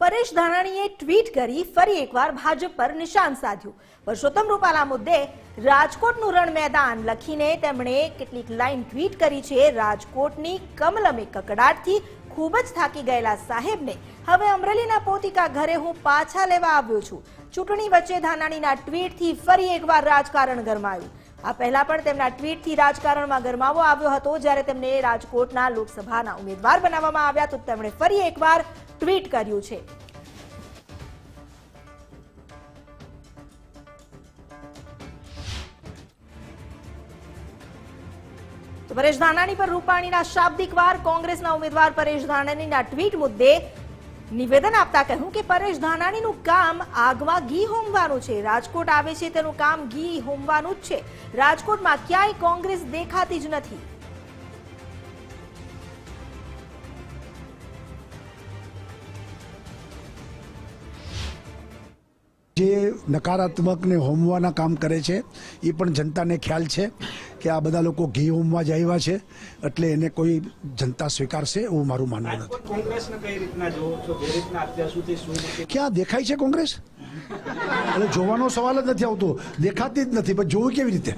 પરેશ ધાનાણીએ ટ્વીટ કરી ફરી એકવાર ભાજપ પર નિશાન સાધ્યું. પરસોત્તમ રૂપાલા મુદ્દે રાજકોટનું રણ મેદાન લખીને તેમણે કેટલીક લાઈન ટ્વીટ કરી છે, રાજકોટની કમલમે કકડાટથી ખૂબ જ થાકી ગયેલા સાહેબને. હવે અમરેલીના પોતિકા ઘરે હું પાછા લેવા આવ્યો છું. ચૂંટણી વચ્ચે ધાનાણીના ટ્વીટથી ફરી એકવાર રાજકારણ ગરમાયું. આ પહેલા પણ તેમના ટ્વીટથી રાજકારણમાં ગરમાવો આવ્યો હતો. જ્યારે તેમને રાજકોટના લોકસભાના ઉમેદવાર બનાવવામાં આવ્યા તો તેમણે ફરી એકવાર ટ્વીટ કર્યું છે. પરેશ ધાનાણી પર રૂપાણીના શાબ્દિક વાર, કોંગ્રેસના ઉમેદવાર પરેશ ધાનાણીના ટ્વીટ મુદ્દે નિવેદન આપતા કહ્યું કે પરેશ ધાનાણીનું કામ આગમાં ઘી હોમવાનું છે. રાજકોટ આવે છે તેનું કામ ઘી હોમવાનું જ છે. રાજકોટમાં ક્યાંય કોંગ્રેસ દેખાતી જ નથી. જે નકારાત્મક ને હોમવાના કામ કરે છે એ પણ જનતાને ખ્યાલ છે કે આ બધા લોકો ઘી હોમવા જ આવ્યા છે એટલે એને કોઈ જનતા સ્વીકારશે એવું મારું માનવું નથી. ક્યાં દેખાય છે કોંગ્રેસ? એટલે જોવાનો સવાલ જ નથી આવતો દેખાતી જ નથી પણ જોવું કેવી રીતે?